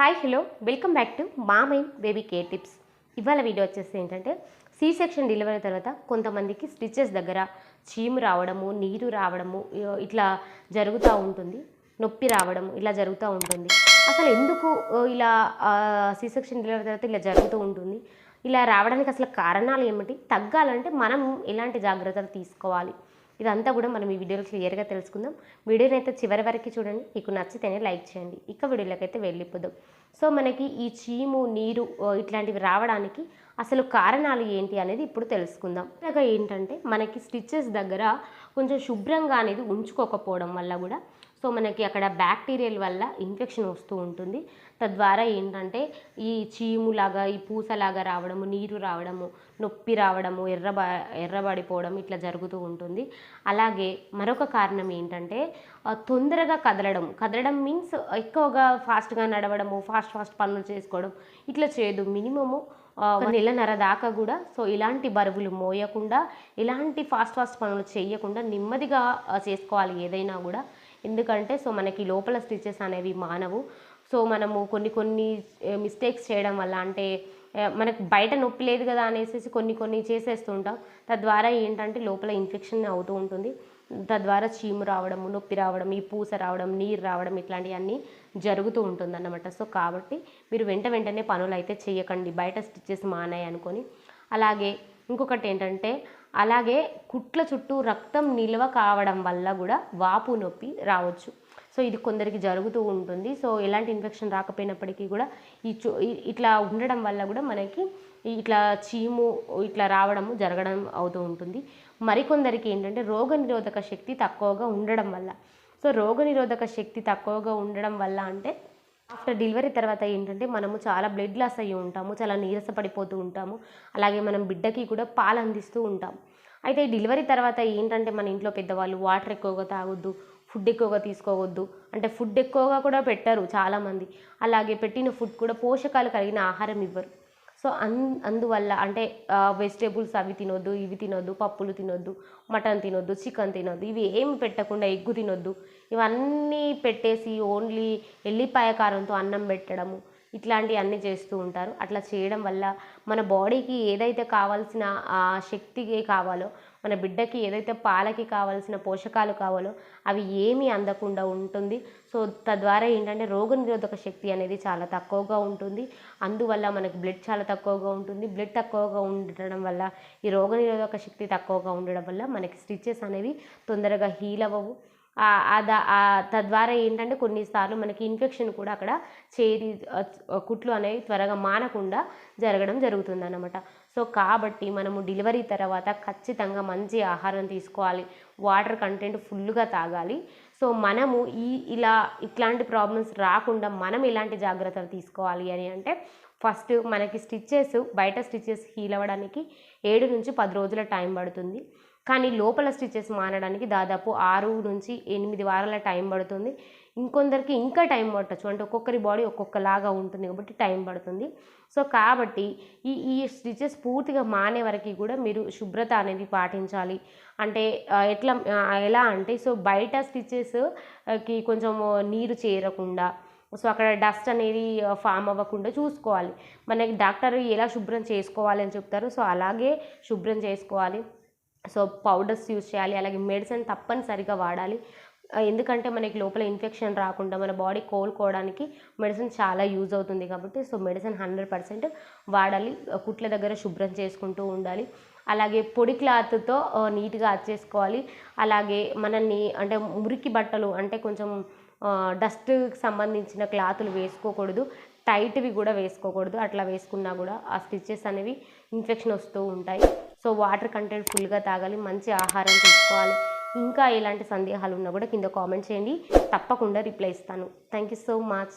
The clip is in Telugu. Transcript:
Hi hello welcome back to మా బేబీ కేర్ టిప్స్ ఇవాళ వీడియో వచ్చేసి ఏంటంటే సి సెక్షన్ డెలివరీ తర్వాత కొంతమందికి స్టిచెస్ దగ్గర చీము రావడము నీరు రావడము ఇట్లా జరుగుతూ ఉంటుంది. నొప్పి రావడము ఇలా జరుగుతూ ఉంటుంది. అసలు ఎందుకు ఇలా సి సెక్షన్ డెలివరీ తర్వాత ఇలా జరుగుతూ ఉంటుంది? ఇలా రావడానికి అసలు కారణాలు ఏమిటి? తగ్గాలంటే మనం ఎలాంటి జాగ్రత్తలు తీసుకోవాలి? ఇదంతా కూడా మనం ఈ వీడియోలో క్లియర్గా తెలుసుకుందాం. వీడియోని అయితే చివరి వరకు చూడండి. మీకు నచ్చితేనే లైక్ చేయండి. ఇక వీడియోలోకి అయితే వెళ్ళిపోదాం. సో మనకి ఈ చీము నీరు ఇట్లాంటివి రావడానికి అసలు కారణాలు ఏంటి అనేది ఇప్పుడు తెలుసుకుందాం. ఇలాగా ఏంటంటే మనకి స్టిచ్చెస్ దగ్గర కొంచెం శుభ్రంగా అనేది ఉంచుకోకపోవడం వల్ల కూడా సో మనకి అక్కడ బ్యాక్టీరియల్ వల్ల ఇన్ఫెక్షన్ వస్తూ ఉంటుంది. తద్వారా ఏంటంటే ఈ చీములాగా ఈ పూసలాగా రావడము నీరు రావడము నొప్పి రావడము ఎర్రబ ఎర్రబడిపోవడం ఇట్లా జరుగుతూ ఉంటుంది. అలాగే మరొక కారణం ఏంటంటే తొందరగా కదలడం. కదలడం మీన్స్ ఎక్కువగా ఫాస్ట్గా నడవడము ఫాస్ట్ ఫాస్ట్ పనులు చేసుకోవడం ఇట్లా చేయదు. మినిమము నెలన్నర దాకా కూడా సో ఇలాంటి బరువులు మోయకుండా ఇలాంటి ఫాస్ట్ ఫాస్ట్ పనులు చేయకుండా నెమ్మదిగా చేసుకోవాలి ఏదైనా కూడా. ఎందుకంటే సో మనకి లోపల స్టిచెస్ అనేవి మానవు. సో మనము కొన్ని కొన్ని మిస్టేక్స్ చేయడం వల్ల అంటే మనకు బయట నొప్పి లేదు కదా అనేసి కొన్ని కొన్ని చేసేస్తూ ఉంటాం తద్వారా ఏంటంటే లోపల ఇన్ఫెక్షన్ అవుతూ ఉంటుంది. తద్వారా చీము రావడం నొప్పి రావడం ఈ పూస రావడం నీరు రావడం ఇట్లాంటివన్నీ జరుగుతూ ఉంటుందన్నమాట. సో కాబట్టి మీరు వెంట వెంటనే పనులు అయితే చేయకండి. బయట స్టిచ్చెస్ మానాయి అనుకొని అలాగే ఇంకొకటి ఏంటంటే అలాగే కుట్ల చుట్టూ రక్తం నిల్వ కావడం వల్ల కూడా వాపు నొప్పి రావచ్చు. సో ఇది కొందరికి జరుగుతూ ఉంటుంది. సో ఎలాంటి ఇన్ఫెక్షన్ రాకపోయినప్పటికీ కూడా ఈ చు ఇట్లా ఉండడం వల్ల కూడా మనకి ఇట్లా చీము ఇట్లా రావడము జరగడం అవుతూ ఉంటుంది. మరికొందరికి ఏంటంటే రోగనిరోధక శక్తి తక్కువగా ఉండడం వల్ల. సో రోగనిరోధక శక్తి తక్కువగా ఉండడం వల్ల అంటే ఆఫ్టర్ డెలివరీ తర్వాత ఏంటంటే మనము చాలా బ్లడ్ లాస్ అయ్యి ఉంటాము చాలా నీరస పడిపోతూ ఉంటాము. అలాగే మనం బిడ్డకి కూడా పాలు అందిస్తూ ఉంటాం. అయితే డెలివరీ తర్వాత ఏంటంటే మన ఇంట్లో పెద్దవాళ్ళు వాటర్ ఎక్కువగా తాగొద్దు ఫుడ్ ఎక్కువగా తీసుకోవద్దు. అంటే ఫుడ్ ఎక్కువగా కూడా పెట్టరు చాలామంది. అలాగే పెట్టిన ఫుడ్ కూడా పోషకాలు కలిగిన ఆహారం ఇవ్వరు. సో అన్ అందువల్ల అంటే వెజిటేబుల్స్ అవి తినొద్దు ఇవి తినొద్దు పప్పులు తినొద్దు మటన్ తినొద్దు చికెన్ తినొద్దు ఇవి ఏమి పెట్టకుండా ఎగ్గు తినొద్దు. ఇవన్నీ పెట్టేసి ఓన్లీ ఎల్లిపాయ కారంతో అన్నం పెట్టడము ఇట్లాంటివి అన్నీ చేస్తూ ఉంటారు. అట్లా చేయడం వల్ల మన బాడీకి ఏదైతే కావాల్సిన శక్తికి కావాలో మన బిడ్డకి ఏదైతే పాలకి కావాల్సిన పోషకాలు కావాలో అవి ఏమీ అందకుండా ఉంటుంది. సో తద్వారా ఏంటంటే రోగనిరోధక శక్తి అనేది చాలా తక్కువగా ఉంటుంది. అందువల్ల మనకి బ్లడ్ చాలా తక్కువగా ఉంటుంది. బ్లడ్ తక్కువగా ఉండడం వల్ల ఈ రోగనిరోధక శక్తి తక్కువగా ఉండడం వల్ల మనకి స్టిచ్చెస్ అనేవి తొందరగా హీల్ అవ్వవు. అద తద్వారా ఏంటంటే కొన్నిసార్లు మనకి ఇన్ఫెక్షన్ కూడా అక్కడ చేరి కుట్లు అనేవి త్వరగా మానకుండా జరగడం జరుగుతుంది అన్నమాట సో కాబట్టి మనము డెలివరీ తర్వాత ఖచ్చితంగా మంచి ఆహారం తీసుకోవాలి. వాటర్ కంటెంట్ ఫుల్గా తాగాలి. సో మనము ఈ ఇలా ఇట్లాంటి ప్రాబ్లమ్స్ రాకుండా మనం ఎలాంటి జాగ్రత్తలు తీసుకోవాలి అని అంటే ఫస్ట్ మనకి స్టిచ్చెస్ బయట స్టిచ్చెస్ హీల్ అవ్వడానికి ఏడు నుంచి పది రోజుల టైం పడుతుంది. కానీ లోపల స్టిచ్చెస్ మానడానికి దాదాపు ఆరు నుంచి ఎనిమిది వారాల టైం పడుతుంది. ఇంకొందరికి ఇంకా టైం పట్టచ్చు. అంటే ఒక్కొక్కరి బాడీ ఒక్కొక్కలాగా ఉంటుంది కాబట్టి టైం పడుతుంది. సో కాబట్టి ఈ ఈ స్టిచెస్ పూర్తిగా మానే వరకు కూడా మీరు శుభ్రత అనేది పాటించాలి. అంటే ఎట్లా ఎలా అంటే సో బయట స్టిచెస్కి కొంచెం నీరు చేరకుండా సో అక్కడ డస్ట్ అనేది ఫామ్ అవ్వకుండా చూసుకోవాలి. మనకి డాక్టర్ ఎలా శుభ్రం చేసుకోవాలి అని చెప్తారు సో అలాగే శుభ్రం చేసుకోవాలి. సో పౌడర్స్ యూజ్ చేయాలి. అలాగే మెడిసిన్ తప్పనిసరిగా వాడాలి. ఎందుకంటే మనకి లోపల ఇన్ఫెక్షన్ రాకుండా మన బాడీ కోలుకోవడానికి మెడిసిన్ చాలా యూజ్ అవుతుంది కాబట్టి సో మెడిసిన్ హండ్రెడ్ పర్సెంట్ వాడాలి కుట్ల దగ్గర శుభ్రం చేసుకుంటూ ఉండాలి. అలాగే పొడి క్లాత్తో నీట్గా అచ్చేసుకోవాలి అలాగే మనల్ని అంటే మురికి బట్టలు అంటే కొంచెం డస్ట్కి సంబంధించిన క్లాతులు వేసుకోకూడదు. టైట్వి కూడా వేసుకోకూడదు. అట్లా వేసుకున్నా కూడా ఆ స్టిచెస్ అనేవి ఇన్ఫెక్షన్ వస్తూ ఉంటాయి. సో వాటర్ కంటెంట్ ఫుల్గా తాగాలి. మంచి ఆహారం తీసుకోవాలి. ఇంకా ఎలాంటి సందేహాలు ఉన్నా కూడా కింద కామెంట్ చేయండి. తప్పకుండా రిప్లై ఇస్తాను. Thank you so much